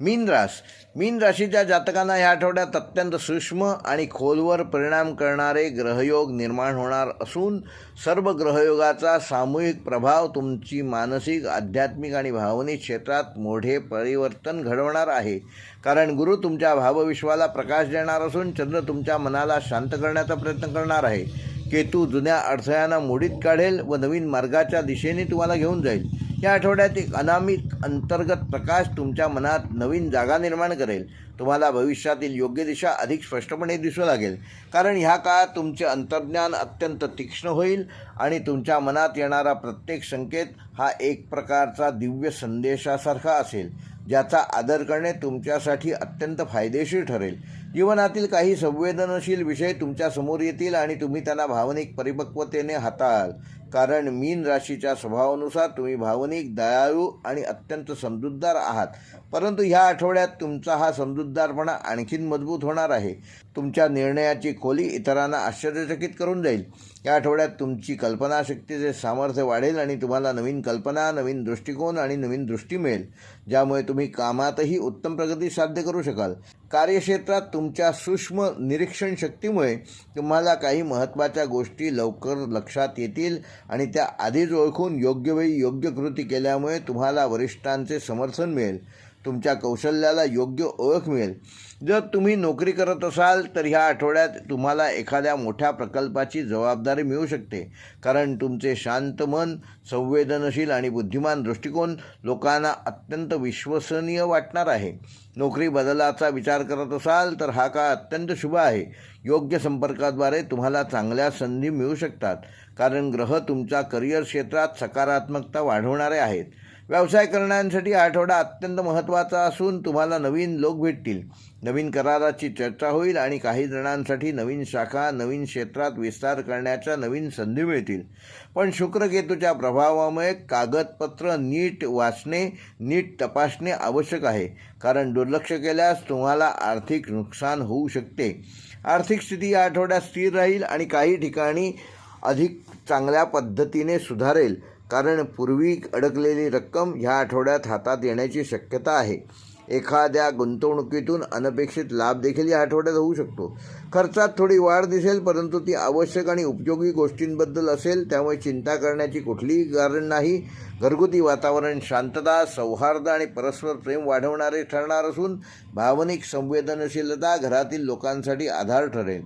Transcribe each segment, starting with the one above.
मीन रास. मीन राशीच्या जातकांना या आठवड्यात अत्यंत सूक्ष्म आणि खोलवर परिणाम करणारे ग्रहयोग निर्माण होणार असून सर्व ग्रहयोगाचा सामूहिक प्रभाव तुमची मानसिक आध्यात्मिक आणि भावनिक क्षेत्रात मोठे परिवर्तन घडवणार आहे. कारण गुरु तुमच्या भावविश्वाला प्रकाश देणार असून चंद्र तुमच्या मनाला शांत करण्याचा प्रयत्न करणार आहे. केतू जुन्या अडथळ्यांना मोडीत काढेल व नवीन मार्गाच्या दिशेने तुम्हाला घेऊन जाईल. या आठवड्यात एक अनामिक अंतर्गत प्रकाश तुमच्या मनात नवीन जागा निर्माण करेल. तुम्हाला भविष्यातील योग्य दिशा अधिक स्पष्टपणे दिसू लागेल. कारण ह्या काळात तुमचे अंतर्ज्ञान अत्यंत तीक्ष्ण होईल आणि तुमच्या मनात येणारा प्रत्येक संकेत हा एक प्रकारचा दिव्य संदेशासारखा असेल ज्याचा आदर करणे तुमच्यासाठी अत्यंत फायदेशीर ठरेल. जीवनातील काही संवेदनशील विषय तुमच्यासमोर येतील आणि तुम्ही त्यांना भावनिक परिपक्वतेने हाताळाल. कारण मीन राशीच्या स्वभावानुसार तुम्ही भावनिक दयाळू आणि अत्यंत समजूतदार आहात. परंतु ह्या आठवड्यात तुमचा हा समजूतदारपणा आणखीन मजबूत होणार आहे. तुमच्या निर्णयाची खोली इतरांना आश्चर्यचकित करून जाईल. या आठवड्यात तुमची कल्पनाशक्तीचे सामर्थ्य वाढेल आणि तुम्हाला नवीन कल्पना नवीन दृष्टिकोन आणि नवीन दृष्टी मिळेल ज्यामुळे तुम्ही कामातही उत्तम प्रगती साध्य करू शकाल. कार्यक्षेत्रात तुमच्या सूक्ष्म निरीक्षण शक्तीमुळे तुम्हाला काही महत्त्वाच्या गोष्टी लवकर लक्षात येतील आणि त्या आधीच ओळखून योग्य वेळी योग्य कृती केल्यामुळे तुम्हाला वरिष्ठांचे समर्थन मिळेल. तुमच्या कौशल्याला योग्य ओळख मिळेल. जर तुम्ही नोकरी करत असाल तर ह्या आठवड्यात तुम्हाला एखाद्या मोठ्या प्रकल्पाची जबाबदारी मिळू शकते. कारण तुमचे शांत मन संवेदनशील आणि बुद्धिमान दृष्टिकोन लोकांना अत्यंत विश्वसनीय वाटणार आहे. नोकरी बदलाचा विचार करत असाल तर हा काळ अत्यंत शुभ आहे. योग्य संपर्काद्वारे तुम्हाला चांगल्या संधी मिळू शकतात. कारण ग्रह तुमच्या करिअर क्षेत्रात सकारात्मकता वाढवणारे आहेत. व्यवसाय करणाऱ्यांसाठी आठवडा अत्यंत महत्त्वाचा असून तुम्हाला नवीन लोक भेटतील. नवीन कराराची चर्चा होईल आणि काही जणांसाठी नवीन शाखा नवीन क्षेत्रात विस्तार करण्याच्या नवीन संधी मिळतील. पण शुक्रकेतूच्या प्रभावामुळे कागदपत्र नीट वाचणे नीट तपासणे आवश्यक आहे. कारण दुर्लक्ष केल्यास तुम्हाला आर्थिक नुकसान होऊ शकते. आर्थिक स्थिती या आठवड्यात स्थिर राहील आणि काही ठिकाणी अधिक चांगल्या पद्धतीने सुधारेल. कारण पूर्वी अडकलेली रक्कम ह्या आठवड्यात हातात येण्याची शक्यता आहे. एखाद्या गुंतवणुकीतून अनपेक्षित लाभ देखील या आठवड्यात होऊ शकतो. खर्चात थोडी वाढ दिसेल परंतु ती आवश्यक आणि उपयोगी गोष्टींबद्दल असेल त्यामुळे चिंता करण्याची कुठलीही कारण नाही. घरगुती वातावरण शांतता सौहार्द आणि परस्पर प्रेम वाढवणारे ठरणार असून भावनिक संवेदनशीलता घरातील लोकांसाठी आधार ठरेल.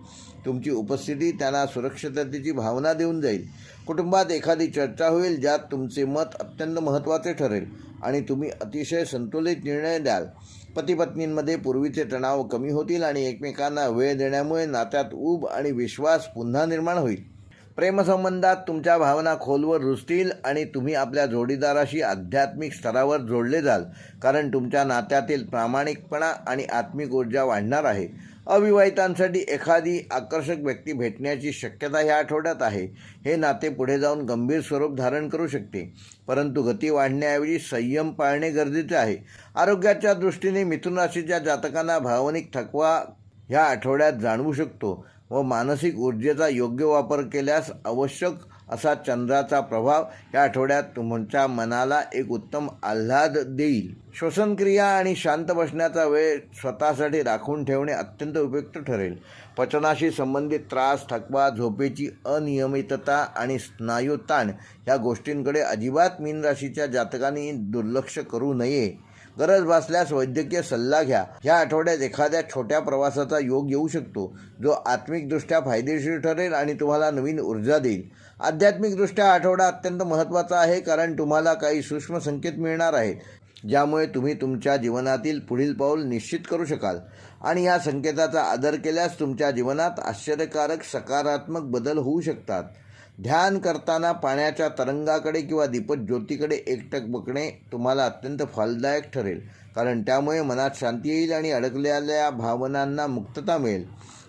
तुमची उपस्थिती त्यांना सुरक्षिततेची भावना देऊन जाईल. कुटुंबात एखादी चर्चा होईल ज्यात तुमचे मत अत्यंत महत्त्वाचे ठरेल आणि तुम्ही अतिशय संतुलित निर्णय द्याल. पती पत्नींमध्ये पूर्वीचे तणाव कमी होतील आणि एकमेकांना वेळ देण्यामुळे नात्यात ऊब आणि विश्वास पुन्हा निर्माण होईल. प्रेमसंबंधात तुमच्या भावना खोलवर रुजतील आणि तुम्ही आपल्या जोडीदाराशी आध्यात्मिक स्तरावर जोडले जाल कारण तुमच्या नात्यातील प्रामाणिकपणा आणि आत्मिक ऊर्जा वाढणार आहे. अविवाहितांसाठी एखादी आकर्षक व्यक्ती भेटण्याची शक्यता ह्या आठवड्यात आहे. हे नाते पुढे जाऊन गंभीर स्वरूप धारण करू शकते. परंतु गती वाढण्याऐवजी संयम पाळणे गरजेचे आहे. आरोग्याच्या दृष्टीने मिथुन राशीच्या जातकांना भावनिक थकवा ह्या आठवड्यात जाणवू शकतो व मानसिक ऊर्जेचा योग्य वापर केल्यास आवश्यक असा चंद्राचा प्रभाव या आठवड्यात तुमच्या मनाला एक उत्तम आल्हाद देईल. श्वसनक्रिया आणि शांत बसण्याचा वेळ स्वतःसाठी राखून ठेवणे अत्यंत उपयुक्त ठरेल. पचनाशी संबंधित त्रास थकवा झोपेची अनियमितता आणि स्नायू ताण या गोष्टींकडे अजिबात मीन राशीच्या जातकांनी दुर्लक्ष करू नये. गरज भासल्यास वैद्यकीय सल्ला घ्या. ह्या आठवड्यात एखाद्या छोट्या प्रवासाचा योग येऊ शकतो जो आत्मिकदृष्ट्या फायदेशीर ठरेल आणि तुम्हाला नवीन ऊर्जा देईल. आध्यात्मिकदृष्ट्या आठवडा अत्यंत महत्त्वाचा आहे कारण तुम्हाला काही सूक्ष्म संकेत मिळणार आहेत ज्यामुळे तुम्ही तुमच्या जीवनातील पुढील पाऊल निश्चित करू शकाल. आणि या संकेताचा आदर केल्यास तुमच्या जीवनात आश्चर्यकारक सकारात्मक बदल होऊ शकतात. ध्यान करताना पाण्याच्या तरंगाकडे किंवा दीपज्योतीकडे एकटक बघणे तुम्हाला अत्यंत फलदायक ठरेल. कारण त्यामुळे मनात शांती येईल आणि अडकलेल्या भावनांना मुक्तता मिळेल.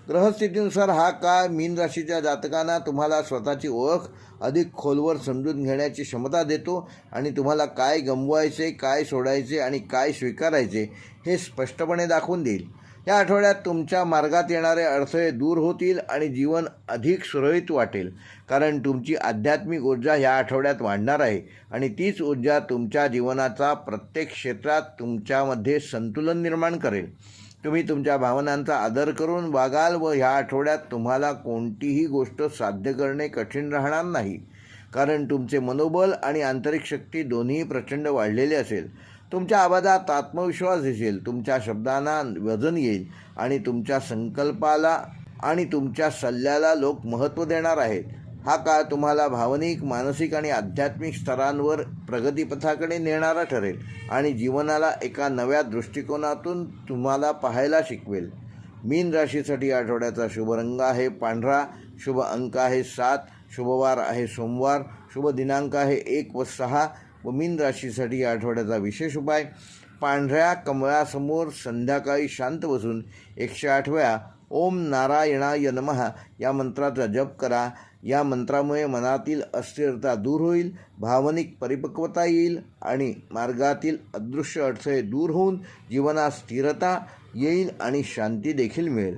ग्रहस्थितीनुसार हा काळ मीन राशीच्या जातकांना तुम्हाला स्वतःची ओळख अधिक खोलवर समजून घेण्याची क्षमता देतो आणि तुम्हाला काय गमवायचे काय सोडायचे आणि काय स्वीकारायचे हे स्पष्टपणे दाखवून देईल. या आठवड्यात तुमच्या मार्गात येणारे अडथळे दूर होतील आणि जीवन अधिक सुरळीत वाटेल. कारण तुमची आध्यात्मिक ऊर्जा ह्या आठवड्यात वाढणार आहे आणि तीच ऊर्जा तुमच्या जीवनाचा प्रत्येक क्षेत्रात तुमच्यामध्ये संतुलन निर्माण करेल. तुम्ही तुमच्या भावनांचा आदर करून वागाल व ह्या आठवड्यात तुम्हाला कोणतीही गोष्ट साध्य करणे कठीण राहणार नाही. कारण तुमचे मनोबल आणि आंतरिक शक्ती दोन्ही प्रचंड वाढलेले असेल. तुमच्या आवाजात आत्मविश्वास दिसेल तुमच्या शब्दांना वजन येईल आणि तुमच्या संकल्पाला आणि तुमच्या सल्ल्याला लोक महत्त्व देणार आहेत. हा काळ तुम्हाला भावनिक मानसिक आणि आध्यात्मिक स्तरांवर प्रगतीपथाकडे नेणारा ठरेल आणि जीवनाला एका नव्या दृष्टिकोनातून तुम्हाला पाहायला शिकवेल. मीन राशीसाठी आठवड्याचा शुभ रंग आहे पांढरा शुभ अंक आहे सात शुभवार आहे सोमवार शुभ दिनांक आहे एक व सहा व मीन राशीसाठी या आठवड्याचा विशेष उपाय पांढऱ्या कमळासमोर संध्याकाळी शांत बसून एकशे आठव्या ओम नारायणाय नमहा या मंत्राचा जप करा. या मंत्रामुळे मनातील अस्थिरता दूर होईल भावनिक परिपक्वता येईल आणि मार्गातील अदृश्य अडथळे दूर होऊन जीवनात स्थिरता येईल आणि शांती देखील मिळेल.